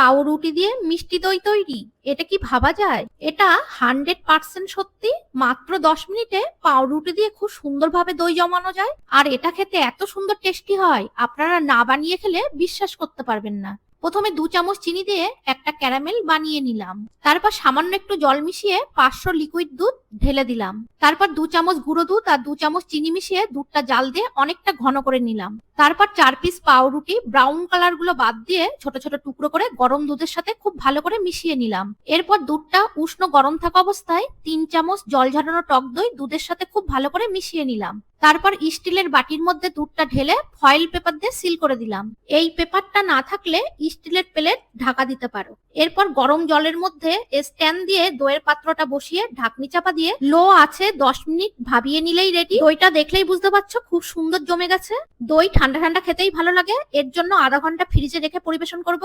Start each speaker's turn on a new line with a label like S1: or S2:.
S1: পাউরুটি দিয়ে মিষ্টি দই তৈরি। এটা কি ভাবা যায়? এটা হান্ড্রেড পার্সেন্ট সত্যি। মাত্র দশ মিনিটে পাউরুটি দিয়ে খুব সুন্দরভাবে দই জমানো যায়। আর এটা খেতে এত সুন্দর টেস্টি হয়, আপনারা না বানিয়ে খেলে বিশ্বাস করতে পারবেন না। প্রথমে দু চামচ চিনি দিয়ে একটা ক্যারামেল বানিয়ে নিলাম। তারপর সামান্য একটু জল মিশিয়ে পাঁচশো লিকুইড দুধ ঢেলে দিলাম। তারপর দু চামচ গুঁড়ো দুধ আর দু চামচ চিনি মিশিয়ে দুধটা জাল দিয়ে অনেকটা ঘন করে নিলাম। তারপর চার পিস পাউরুটি ব্রাউন কালারগুলো বাদ দিয়ে ছোট ছোট টুকরো করে গরম দুধের সাথে খুব ভালো করে মিশিয়ে নিলাম। এরপর দুধটা উষ্ণ গরম থাকা অবস্থায় তিন চামচ জল ঝরানো টক দই দুধের সাথে খুব ভালো করে মিশিয়ে নিলাম। তারপর স্টিলের বাটির মধ্যে দুধটা ঢেলে ফয়েল পেপার দিয়ে সিল করে দিলাম। এই পেপারটা না থাকলে স্টিলের প্লেট ঢাকা দিতে পারো। এরপর গরম জলের মধ্যে স্ট্যান্ড দিয়ে দইয়ের পাত্রটা বসিয়ে ঢাকনি চাপা দিয়ে লো আছে, দশ মিনিট ভাবিয়ে নিলেই রেডি দইটা দেখলেই বুঝতে পারছ, খুব সুন্দর জমে গেছে। দই ঠান্ডা ঠান্ডা খেতেই ভালো লাগে। এর জন্য আধা ঘণ্টা ফ্রিজে রেখে পরিবেশন করব।